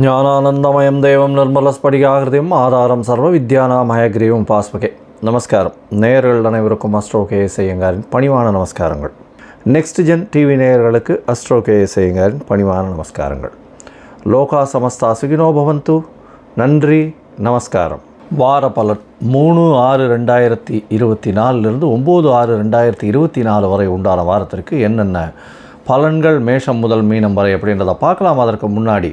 జ్ఞానానందమయం దేవం நிர்மலஸ்படிகாகிருதியும் ஆதாரம் சர்வ வித்யானாமயக்ரீவம் பாஸ்மகே நமஸ்காரம் நேயர்கள் அனைவருக்கும் அஸ்ட்ரோ கே ஐயங்காரின் பணிவான நமஸ்காரங்கள் நெக்ஸ்ட் ஜென் டிவி நேயர்களுக்கு அஸ்ட்ரோ கே ஐயங்காரின் பணிவான நமஸ்காரங்கள் லோகா சமஸ்தா சுகினோ பவந்து நன்றி நமஸ்காரம் வார பலன் மூணு ஆறு ரெண்டாயிரத்தி இருபத்தி நாலுலேருந்து ஒம்பது ஆறு ரெண்டாயிரத்தி இருபத்தி நாலு வரை உண்டான வாரத்திற்கு என்னென்ன பலன்கள் மேஷம் முதல் மீனம் வரை அப்படின்றத பார்க்கலாம் அதற்கு முன்னாடி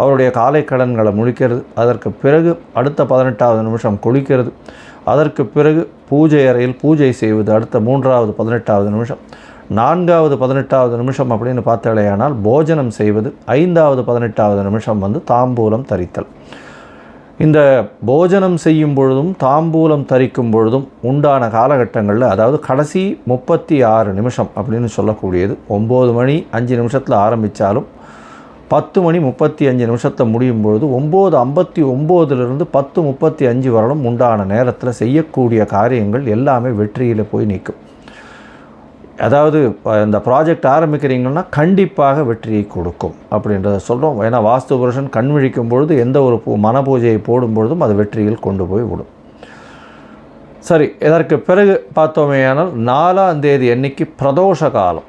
அவருடைய காலை கடன்களை முழிக்கிறது. அதற்கு பிறகு அடுத்த பதினெட்டாவது நிமிஷம் குளிக்கிறது. அதற்கு பிறகு பூஜை அறையில் பூஜை செய்வது அடுத்த மூன்றாவது பதினெட்டாவது நிமிஷம். நான்காவது பதினெட்டாவது நிமிஷம் அப்படின்னு பார்த்தாலேயானால் போஜனம் செய்வது ஐந்தாவது பதினெட்டாவது நிமிஷம் வந்து தாம்பூலம் தரித்தல். இந்த போஜனம் செய்யும் பொழுதும் தாம்பூலம் தரிக்கும் பொழுதும் உண்டான காலகட்டங்களில் அதாவது கடைசி முப்பத்தி ஆறு நிமிஷம் அப்படின்னு சொல்லக்கூடியது. ஒம்பது மணி அஞ்சு நிமிஷத்தில் ஆரம்பித்தாலும் பத்து மணி முப்பத்தி அஞ்சு நிமிஷத்தை முடியும் பொழுது ஒம்பது ஐம்பத்தி ஒம்போதுலேருந்து பத்து முப்பத்தி அஞ்சு வரலும் உண்டான நேரத்தில் செய்யக்கூடிய காரியங்கள் எல்லாமே வெற்றியில் போய் நிற்கும். அதாவது இந்த ப்ராஜெக்ட் ஆரம்பிக்கிறீங்கன்னா கண்டிப்பாக வெற்றியை கொடுக்கும் அப்படின்றத சொல்கிறோம் ஏன்னா வாஸ்து புருஷன் கண் விழிக்கும் பொழுது எந்த ஒரு பூ மன பூஜையை போடும் பொழுதும் அது வெற்றியில் கொண்டு போய் விடும். சரி இதற்கு பிறகு பார்த்தோமேயானால் நாலாம் தேதி அன்னைக்கு பிரதோஷ காலம்.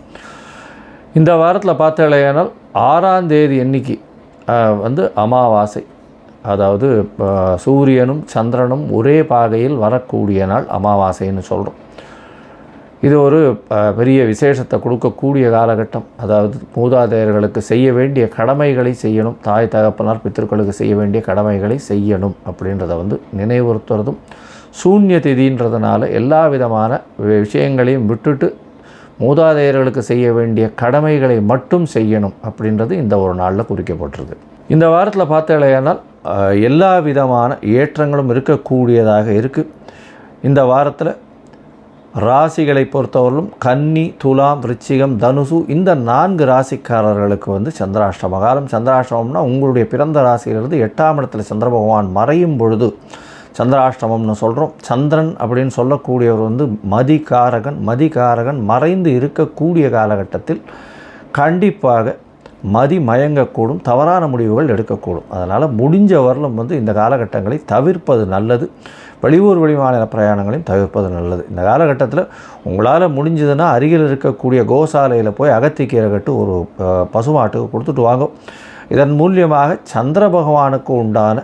இந்த வாரத்தில் பார்த்தாலேயானால் ஆறாம் தேதி எண்ணிக்கை வந்து அமாவாசை. அதாவது சூரியனும் சந்திரனும் ஒரே பாகையில் வரக்கூடிய நாள் அமாவாசைன்னு சொல்கிறோம் இது ஒரு பெரிய விசேஷத்தை கொடுக்கக்கூடிய காலகட்டம். அதாவது மூதாதையர்களுக்கு செய்ய வேண்டிய கடமைகளை செய்யணும். தாய் தகப்பனார் பித்திருக்களுக்கு செய்ய வேண்டிய கடமைகளை செய்யணும் அப்படின்றத வந்து நினைவுறுத்துறதும் சூன்ய திதின்றதுனால எல்லா விதமான வி- விஷயங்களையும் விட்டுட்டு மூதாதையர்களுக்கு செய்ய வேண்டிய கடமைகளை மட்டும் செய்யணும் அப்படின்றது இந்த ஒரு நாளில் குறிக்கப்பட்டிருக்கு இந்த வாரத்தில் பார்த்த இல்லையானால் எல்லா விதமான ஏற்றங்களும் இருக்கக்கூடியதாக இருக்குது இந்த வாரத்தில் ராசிகளை பொறுத்தவரையிலும் கன்னி துலாம் ரிச்சிகம் தனுசு இந்த நான்கு ராசிக்காரர்களுக்கு வந்து சந்திராஷ்டம காலம் சந்திராஷ்டமம்னா உங்களுடைய பிறந்த ராசியிலிருந்து எட்டாம் இடத்துல சந்திர பகவான் மறையும் பொழுது சந்திராஷ்டமம்னு சொல்கிறோம் சந்திரன் அப்படின்னு சொல்லக்கூடியவர் வந்து மதிகாரகன். மதிகாரகன் மறைந்து இருக்கக்கூடிய காலகட்டத்தில் கண்டிப்பாக மதி மயங்கக்கூடும் தவறான முடிவுகள் எடுக்கக்கூடும். அதனால் முடிஞ்ச வரலும் வந்து இந்த காலகட்டங்களை தவிர்ப்பது நல்லது. வெளியூர் வெளிமாநில பிரயாணங்களையும் தவிர்ப்பது நல்லது. இந்த காலகட்டத்தில் உங்களால் முடிஞ்சதுன்னா அருகில் இருக்கக்கூடிய கோசாலையில் போய் அகத்திக்கீரை கட்டு ஒரு பசுமாட்டுக்கு கொடுத்துட்டு வாங்கும் இதன் மூலியமாக சந்திர பகவானுக்கு உண்டான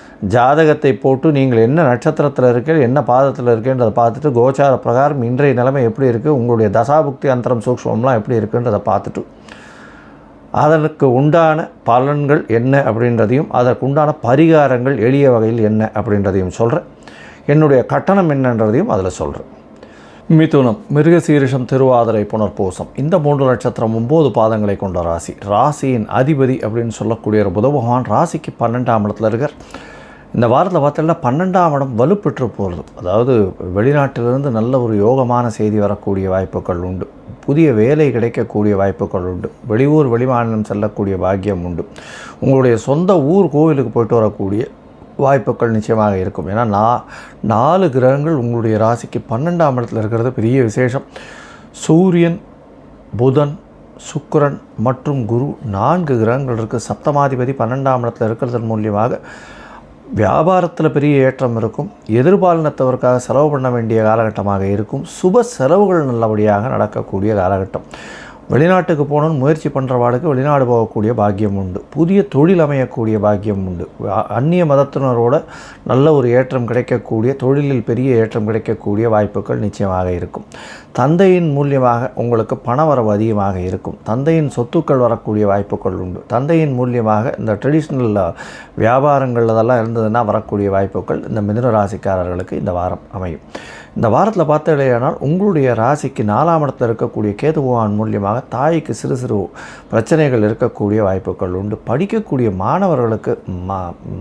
ஜாதகத்தை போட்டு நீங்கள் என்ன நட்சத்திரத்தில் இருக்க என்ன பாதத்தில் இருக்கேன்றதை பார்த்துட்டு கோச்சார பிரகாரம் இன்றைய நிலைமை எப்படி இருக்குது உங்களுடைய தசாபுக்தி அந்தரம் சூக்ஷ்மம்லாம் எப்படி இருக்குன்றதை பார்த்துட்டு அதற்கு உண்டான பலன்கள் என்ன அப்படின்றதையும் அதற்கு உண்டான பரிகாரங்கள் எளிய வகையில் என்ன அப்படின்றதையும் சொல்கிறேன் என்னுடைய கட்டணம் என்னன்றதையும் அதில் சொல்கிறேன் மிதுனம் மிருகசீரிஷம் திருவாதிரை புனர்பூசம் இந்த மூன்று நட்சத்திரம் ஒம்பது பாதங்களை கொண்ட ராசி. ராசியின் அதிபதி அப்படின்னு சொல்லக்கூடிய ஒரு புத பகவான் ராசிக்கு பன்னெண்டாம் இடத்துல இருக்கார். இந்த வாரத்தில் பார்த்தீங்கன்னா பன்னெண்டாம் இடம் வலுப்பெற்று போகிறது அதாவது வெளிநாட்டிலிருந்து நல்ல ஒரு யோகமான செய்தி வரக்கூடிய வாய்ப்புகள் உண்டு. புதிய வேலை கிடைக்கக்கூடிய வாய்ப்புகள் உண்டு. வெளியூர் வெளிமாநிலம் செல்லக்கூடிய பாக்கியம் உண்டு. உங்களுடைய சொந்த ஊர் கோவிலுக்கு போயிட்டு வரக்கூடிய வாய்ப்புகள் நிச்சயமாக இருக்கும். ஏன்னா நா நாலு கிரகங்கள் உங்களுடைய ராசிக்கு பன்னெண்டாம் இடத்துல இருக்கிறது பெரிய விசேஷம். சூரியன் புதன் சுக்கரன் மற்றும் குரு நான்கு கிரகங்கள் இருக்குது சப்தமாதிபதி பன்னெண்டாம் இடத்துல இருக்கிறதன் மூலியமாக வியாபாரத்தில் பெரிய ஏற்றம் இருக்கும். எதிர்பாலினத்தவருக்காக செலவு பண்ண வேண்டிய காலகட்டமாக இருக்கும். சுப செலவுகள் நல்லபடியாக நடக்கக்கூடிய காலகட்டம். வெளிநாட்டுக்கு போகணும்னு முயற்சி பண்ணுறவாளுக்கு வெளிநாடு போகக்கூடிய பாக்கியம் உண்டு. புதிய தொழில் அமையக்கூடிய பாக்கியம் உண்டு. அந்நிய மதத்தினரோட நல்ல ஒரு ஏற்றம் கிடைக்கக்கூடிய தொழிலில் பெரிய ஏற்றம் கிடைக்கக்கூடிய வாய்ப்புகள் நிச்சயமாக இருக்கும். தந்தையின் மூலியமாக உங்களுக்கு பணவரவு அதிகமாக இருக்கும். தந்தையின் சொத்துக்கள் வரக்கூடிய வாய்ப்புகள் உண்டு. தந்தையின் மூலியமாக இந்த ட்ரெடிஷ்னல் வியாபாரங்கள் அதெல்லாம் இருந்ததுன்னா வரக்கூடிய வாய்ப்புகள் இந்த மிதுன ராசிக்காரர்களுக்கு இந்த வாரம் அமையும். இந்த வாரத்தில் பார்த்தீங்கன்னா உங்களுடைய ராசிக்கு நாலாம் இடத்துல இருக்கக்கூடிய கேதுபவான் மூலியமாக தாய்க்கு சிறு சிறு பிரச்சனைகள் இருக்கக்கூடிய வாய்ப்புகள் உண்டு. படிக்கக்கூடிய மாணவர்களுக்கு ம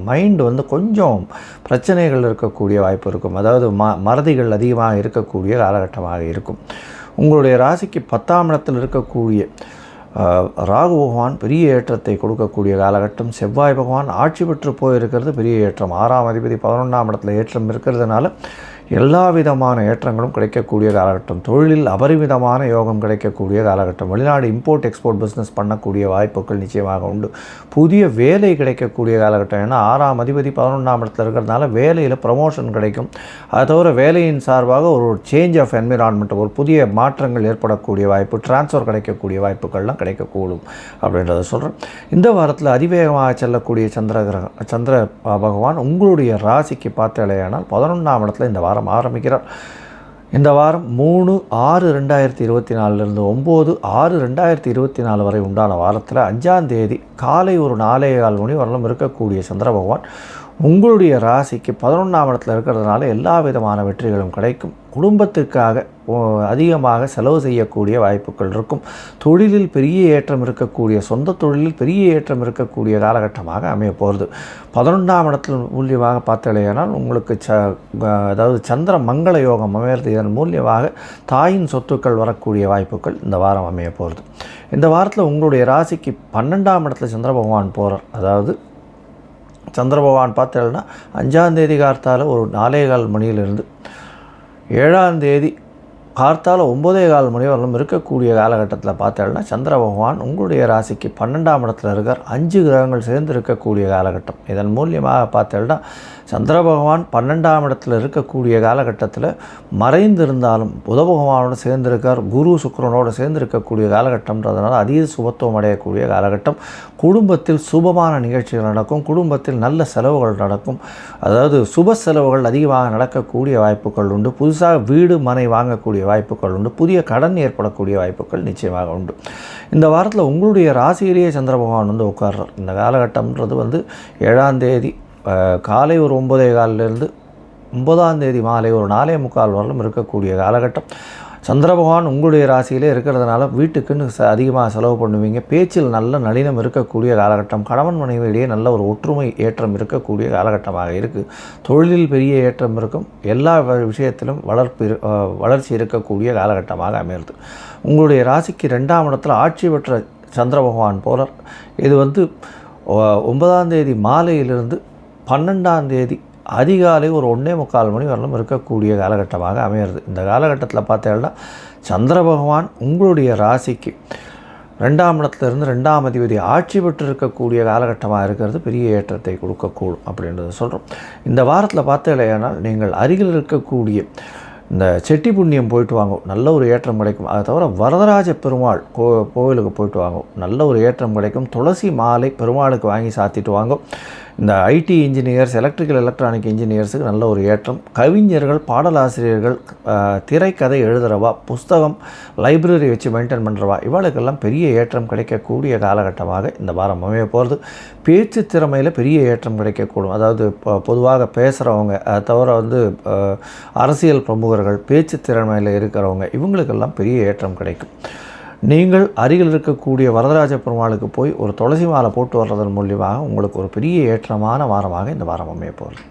மைண்டு வந்து கொஞ்சம் பிரச்சனைகள் இருக்கக்கூடிய வாய்ப்பு இருக்கும். அதாவது ம மறதிகள் அதிகமாக இருக்கக்கூடிய காலகட்டமாக இருக்கும். உங்களுடைய ராசிக்கு பத்தாம் இடத்தில் இருக்கக்கூடிய ராகு பகவான் பெரிய ஏற்றத்தை கொடுக்கக்கூடிய காலகட்டம். செவ்வாய் பகவான் ஆட்சி பெற்று போயிருக்கிறது பெரிய ஏற்றம். ஆறாம் அதிபதி பதினொன்றாம் இடத்துல ஏற்றம் இருக்கிறதுனால எல்லா விதமான ஏற்றங்களும் கிடைக்கக்கூடிய காலகட்டம். தொழிலில் அபரிமிதமான யோகம் கிடைக்கக்கூடிய காலகட்டம். வெளிநாடு இம்போர்ட் எக்ஸ்போர்ட் பிஸ்னஸ் பண்ணக்கூடிய வாய்ப்புகள் நிச்சயமாக உண்டு. புதிய வேலை கிடைக்கக்கூடிய காலகட்டம். ஏன்னா ஆறாம் அதிபதி பதினொன்றாம் இடத்துல இருக்கிறதுனால வேலையில் ப்ரமோஷன் கிடைக்கும். அதை தவிர வேலையின் சார்பாக ஒரு சேஞ்ச் ஆஃப் என்விரான்மெண்ட் ஒரு புதிய மாற்றங்கள் ஏற்படக்கூடிய வாய்ப்பு டிரான்ஸ்ஃபர் கிடைக்கக்கூடிய வாய்ப்புகள்லாம் கிடைக்கக்கூடும் அப்படின்றத சொல்கிறேன் இந்த வாரத்தில் அதிவேகமாக செல்லக்கூடிய சந்திர கிரகம் சந்திர பகவான் உங்களுடைய ராசிக்கு பார்த்தாலேயானால் பதினொன்றாம் இடத்துல இந்த வாரம் ஆரம்பிக்கிறார். இந்த வாரம் மூணு ஆறு ரெண்டாயிரத்தி இருபத்தி நாலுலேருந்து ஒம்பது ஆறு ரெண்டாயிரத்தி இருபத்தி நாலு வரை உண்டான வாரத்தில் அஞ்சாம் தேதி காலை ஒரு நாலே கால் மணி வரலும் இருக்கக்கூடிய சந்திர பகவான் உங்களுடைய ராசிக்கு பதினொன்றாம் இடத்துல இருக்கிறதுனால எல்லா விதமான வெற்றிகளும் கிடைக்கும். குடும்பத்திற்காக ஓ, அதிகமாக செலவு செய்யக்கூடிய வாய்ப்புகள் இருக்கும். தொழிலில் பெரிய ஏற்றம் இருக்கக்கூடிய சொந்த தொழிலில் பெரிய ஏற்றம் இருக்கக்கூடிய காலகட்டமாக அமைய போகிறது பதினொன்றாம் இடத்தில் மூலியமாக பார்த்தலையானால் உங்களுக்கு ச அதாவது சந்திர மங்கள யோகம் அமையிறது இதன் மூலியமாக தாயின் சொத்துக்கள் வரக்கூடிய வாய்ப்புகள் இந்த வாரம் அமைய போகிறது இந்த வாரத்தில் உங்களுடைய ராசிக்கு பன்னெண்டாம் இடத்துல சந்திர பகவான் போகிறார் அதாவது சந்திரபகவான் பார்த்தேன்னா பார்த்தீங்கன்னா அஞ்சாம் கார்த்தால ஒரு நாலே கால் மணியிலிருந்து ஏழாந்தேதி கார்த்தால ஒம்பதே கால் மணி வரலும் இருக்கக்கூடிய காலகட்டத்தில் பார்த்தேன்னா சந்திர பகவான் உங்களுடைய ராசிக்கு பன்னெண்டாம் இடத்துல இருக்கார். அஞ்சு கிரகங்கள் சேர்ந்து இருக்கக்கூடிய காலகட்டம். இதன் மூலியமாக பார்த்தேன்னா சந்திர பகவான் பன்னெண்டாம் இடத்துல இருக்கக்கூடிய காலகட்டத்தில் மறைந்திருந்தாலும் புத பகவானோடு சேர்ந்திருக்கார் குரு சுக்கரனோடு சேர்ந்து இருக்கக்கூடிய காலகட்டம்ன்றதுனால அதீத சுபத்துவம் அடையக்கூடிய காலகட்டம். குடும்பத்தில் சுபமான நிகழ்ச்சிகள் நடக்கும் குடும்பத்தில் நல்ல செலவுகள் நடக்கும். அதாவது சுப செலவுகள் அதிகமாக நடக்கக்கூடிய வாய்ப்புகள் உண்டு. புதுசாக வீடு மனை வாங்கக்கூடிய வாய்ப்புகள் உண்டு. புதிய கடன் ஏற்படக்கூடிய வாய்ப்புகள் நிச்சயமாக உண்டு. இந்த வாரத்தில் உங்களுடைய ராசியிலேயே சந்திர பகவான் வந்து உட்கார்றார். இந்த காலகட்டம்ன்றது வந்து ஏழாம் தேதி காலை ஒரு ஒன்பதே காலிலிருந்து ஒன்பதாம் தேதி மாலை ஒரு நாலே முக்கால் வரலும் இருக்கக்கூடிய காலகட்டம். சந்திர பகவான் உங்களுடைய ராசியிலே இருக்கிறதுனால வீட்டுக்குன்னு ச அதிகமாக செலவு பண்ணுவீங்க. பேச்சில் நல்ல நளினம் இருக்கக்கூடிய காலகட்டம். கணவன் மனைவியிடையே நல்ல ஒரு ஒற்றுமை ஏற்றம் இருக்கக்கூடிய காலகட்டமாக இருக்குது தொழிலில் பெரிய ஏற்றம் இருக்கும். எல்லா விஷயத்திலும் வளர்ப்பு வளர்ச்சி இருக்கக்கூடிய காலகட்டமாக அமையிறது. உங்களுடைய ராசிக்கு ரெண்டாம் இடத்தில் ஆட்சி பெற்ற சந்திர பகவான் போலர் இது வந்து ஒன்பதாம் தேதி மாலையிலிருந்து பன்னெண்டாம் தேதி அதிகாலை ஒரு ஒன்றே முக்கால் மணி வரலும் இருக்கக்கூடிய காலகட்டமாக அமையிறது இந்த காலகட்டத்தில் பார்த்தீங்கன்னா சந்திர பகவான் உங்களுடைய ராசிக்கு ரெண்டாம் இடத்துல இருந்து ரெண்டாம் அதிபதி ஆட்சி பெற்று இருக்கக்கூடிய காலகட்டமாக இருக்கிறது. பெரிய ஏற்றத்தை கொடுக்கக்கூடும் அப்படின்றத சொல்கிறோம் இந்த வாரத்தில் பார்த்தீங்கன்னா நீங்கள் அருகில் இருக்கக்கூடிய இந்த செட்டி புண்ணியம் போயிட்டு வாங்க நல்ல ஒரு ஏற்றம் கிடைக்கும். அதை தவிர வரதராஜ பெருமாள் கோ கோவிலுக்கு போயிட்டு வாங்க நல்ல ஒரு ஏற்றம் கிடைக்கும். துளசி மாலை பெருமாளுக்கு வாங்கி சாத்திட்டு வாங்க இந்த ஐடி இன்ஜினியர்ஸ் எலக்ட்ரிக்கல் எலக்ட்ரானிக் இன்ஜினியர்ஸுக்கு நல்ல ஒரு ஏற்றம். கவிஞர்கள் பாடலாசிரியர்கள் திரைக்கதை எழுதுறவா புஸ்தகம் லைப்ரரி வச்சு மெயின்டைன் பண்ணுறவா இவளுக்கெல்லாம் பெரிய ஏற்றம் கிடைக்கக்கூடிய காலகட்டமாக இந்த வாரம் அமைய போகிறது பேச்சு திறமையில் பெரிய ஏற்றம் கிடைக்கக்கூடும். அதாவது பொதுவாக பேசுகிறவங்க அதை தவிர வந்து அரசியல் பிரமுகர்கள் பேச்சு திறமையில் இருக்கிறவங்க இவங்களுக்கெல்லாம் பெரிய ஏற்றம் கிடைக்கும். நீங்கள் அருகில் இருக்கக்கூடிய வரதராஜ பெருமாளுக்கு போய் ஒரு துளசி மாலை போட்டு வர்றதன் மூலியமாக உங்களுக்கு ஒரு பெரிய ஏற்றமான வாரமாக இந்த வாரம் அமைய போகிறது.